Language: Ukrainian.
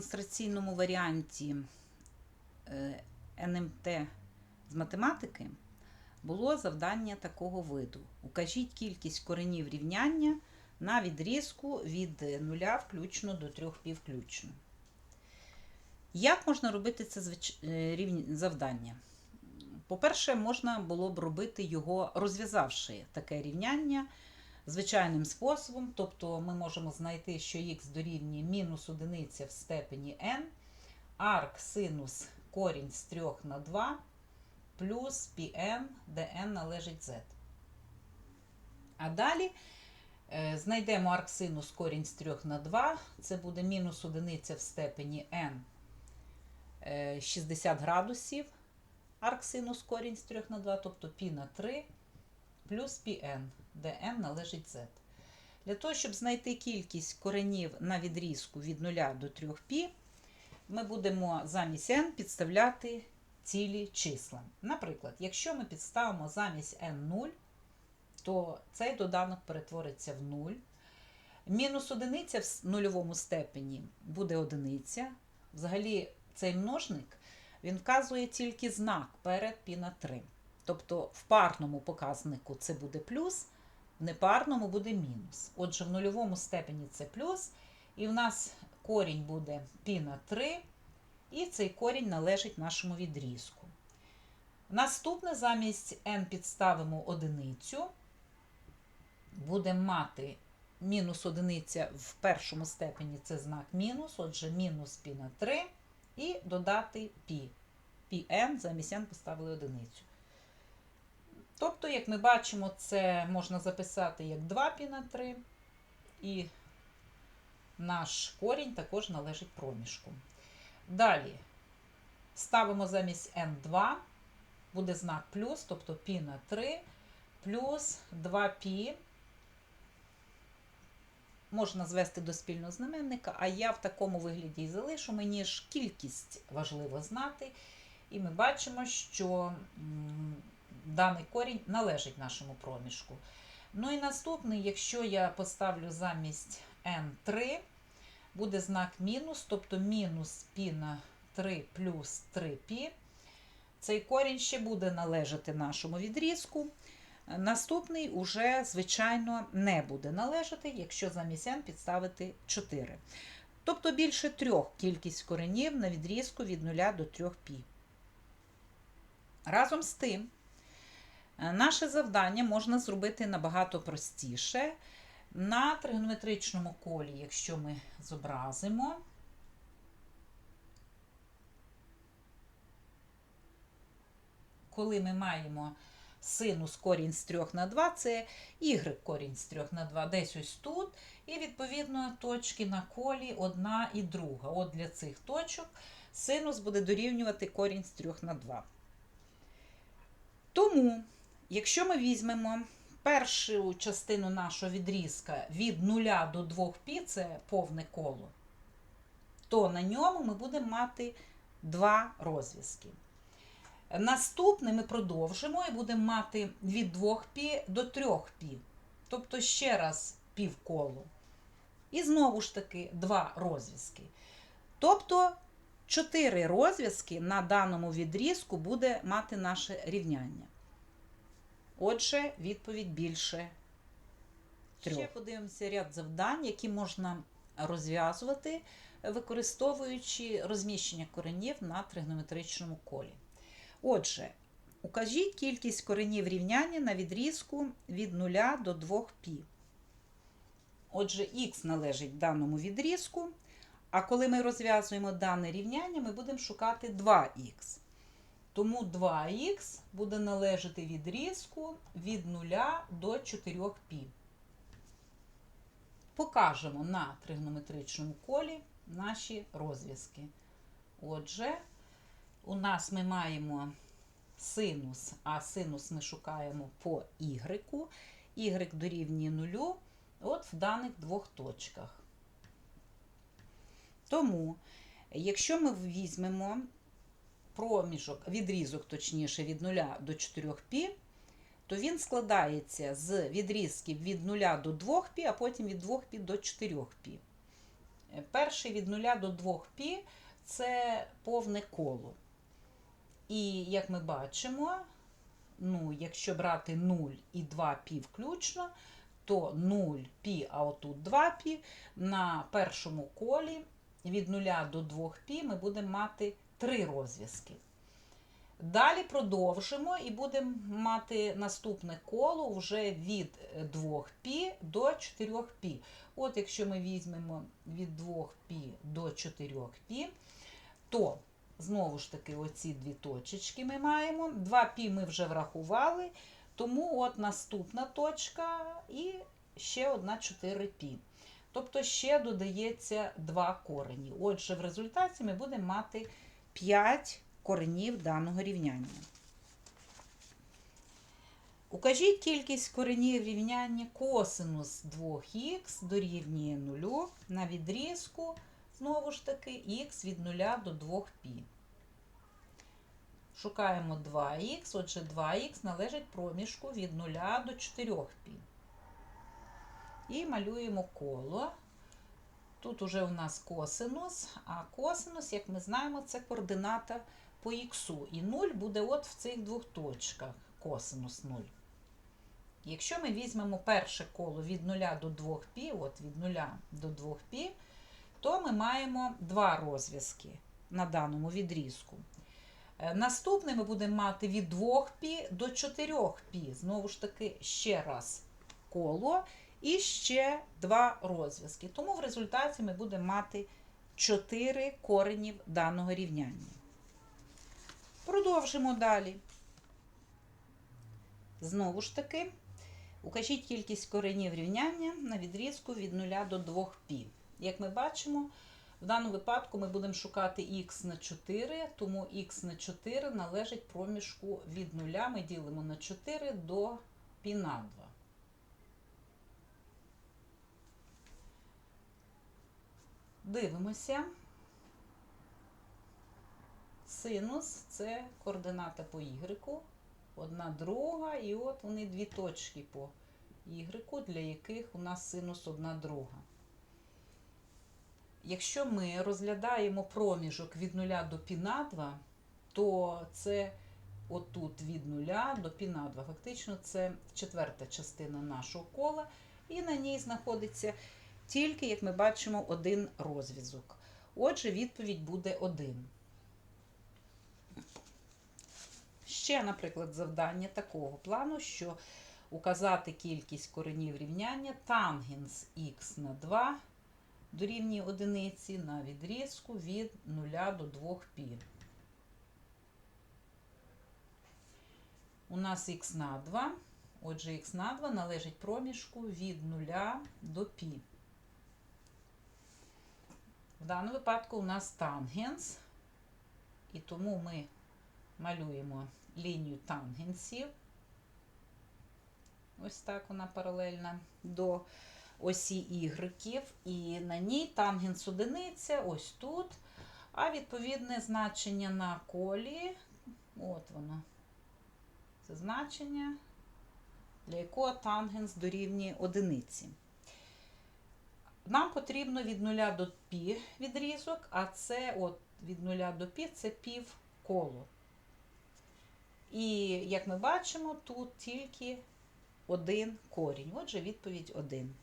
демонстраційному варіанті е, НМТ з математики було завдання такого виду. Укажіть кількість коренів рівняння на відрізку від 0 включно до 3 пі включно. Як можна робити це е, завдання? По-перше, можна було б робити його розв'язавши таке рівняння звичайним способом. Тобто ми можемо знайти, що х дорівнює мінус одиниця в степені n, арк синус корінь з 3 на 2 плюс πn, де n належить z. А далі е, знайдемо арк синус корінь з 3 на 2. Це буде мінус одиниця в степені n е, 60 градусів. Арк синус корінь з 3 на 2, тобто π на 3 плюс πn, де n належить z. Для того, щоб знайти кількість коренів на відрізку від 0 до 3π, ми будемо замість n підставляти цілі числа. Наприклад, якщо ми підставимо замість n 0, то цей доданок перетвориться в 0. Мінус одиниця в нульовому степені буде одиниця. Взагалі, цей множник він вказує тільки знак перед π на 3. Тобто в парному показнику це буде плюс, в непарному буде мінус. Отже, в нульовому степені це плюс, і в нас корінь буде пі на 3, і цей корінь належить нашому відрізку. Наступне замість n підставимо одиницю, будемо мати мінус одиниця в першому степені це знак мінус, отже, мінус пі на 3, і додати пі. Пі n замість n поставили одиницю. Тобто, як ми бачимо, це можна записати як 2 пі на 3, і наш корінь також належить проміжку. Далі ставимо замість n2, буде знак плюс, тобто пі на 3, плюс 2 пі Можна звести до спільного знаменника, а я в такому вигляді і залишу, мені ж кількість важливо знати. І ми бачимо, що даний корінь належить нашому проміжку. Ну і наступний, якщо я поставлю замість n3, буде знак мінус, тобто мінус π на 3 плюс 3π. Цей корінь ще буде належати нашому відрізку. Наступний уже, звичайно, не буде належати, якщо замість n підставити 4. Тобто більше трьох кількість коренів на відрізку від 0 до 3π. Разом з тим, е, наше завдання можна зробити набагато простіше. На тригонометричному колі, якщо ми зобразимо, коли ми маємо синус корінь з 3 на 2, це y корінь з 3 на 2, десь ось тут. І, відповідно, точки на колі одна і друга. От для цих точок синус буде дорівнювати корінь з 3 на 2. Тому, якщо ми візьмемо першу частину нашого відрізка від 0 до 2 пі, це повне коло, то на ньому ми будемо мати два розв'язки. Наступне ми продовжимо і будемо мати від 2 пі до 3 пі. Тобто ще раз півколо. І знову ж таки два розв'язки. Тобто чотири розв'язки на даному відрізку буде мати наше рівняння. Отже, відповідь більше трьох. Ще подивимося ряд завдань, які можна розв'язувати, використовуючи розміщення коренів на тригонометричному колі. Отже, укажіть кількість коренів рівняння на відрізку від 0 до 2 пі. Отже, х належить даному відрізку, а коли ми розв'язуємо дане рівняння, ми будемо шукати 2х. Тому 2х буде належати відрізку від 0 до 4 пі. Покажемо на тригонометричному колі наші розв'язки. Отже, у нас ми маємо синус, а синус ми шукаємо по y. y дорівнює 0 от в даних двох точках. Тому, якщо ми візьмемо проміжок, відрізок, точніше, від 0 до 4 пі, то він складається з відрізків від 0 до 2 пі, а потім від 2 пі до 4 пі. Е, Перший від 0 до 2 пі це повне коло. І як ми бачимо, ну, якщо брати 0 і 2 пі включно, то 0 пі, а отут 2 пі, на першому колі від 0 до 2 пі ми будемо мати три розв'язки. Далі продовжимо і будемо мати наступне коло вже від 2 пі до 4 пі. От якщо ми візьмемо від 2 пі до 4 пі, то знову ж таки оці дві точечки ми маємо. 2 пі ми вже врахували, тому от наступна точка і ще одна 4 пі. Тобто ще додається 2 корені. Отже, в результаті ми будемо мати 5 коренів даного рівняння. Укажіть кількість коренів рівняння косинус 2х дорівнює 0 на відрізку, знову ж таки, х від 0 до 2π. Шукаємо 2х, отже, 2х належить проміжку від 0 до 4π. І малюємо коло. Тут уже у нас косинус, а косинус, як ми знаємо, це координата по х. І 0 буде от в цих двох точках косинус 0. Якщо ми візьмемо перше коло від 0 до 2π, от від 0 до 2π, то ми маємо два розв'язки на даному відрізку. Е, Наступне ми будемо мати від 2π до 4π. Знову ж таки, ще раз коло і ще два розв'язки. Тому в результаті ми будемо мати 4 коренів даного рівняння. Продовжимо далі. Знову ж таки, укажіть кількість коренів рівняння на відрізку від 0 до 2π. Як ми бачимо, в даному випадку ми будемо шукати х на 4, тому х на 4 належить проміжку від 0, ми ділимо на 4 до π на 2. Дивимося. Синус це координата по y, одна друга, і от вони дві точки по y, для яких у нас синус одна друга. Якщо ми розглядаємо проміжок від 0 до π на 2, то це отут від 0 до π на 2. Фактично це четверта частина нашого кола, і на ній знаходиться тільки, як ми бачимо, один розв'язок. Отже, відповідь буде 1. Ще, наприклад, завдання такого плану, що указати кількість коренів рівняння тангенс х на 2 дорівнює одиниці на відрізку від 0 до 2π. У нас х на 2, отже, х на 2 належить проміжку від 0 до π. Даному випадку у нас тангенс, і тому ми малюємо лінію тангенсів. Ось так вона паралельна до осі ігреків. І на ній тангенс одиниця, ось тут. А відповідне значення на колі, от воно, це значення, для якого тангенс дорівнює одиниці. Нам потрібно від 0 до пі відрізок, а це от від 0 до пі це пів коло. І, як ми бачимо, тут тільки один корінь. Отже, відповідь 1.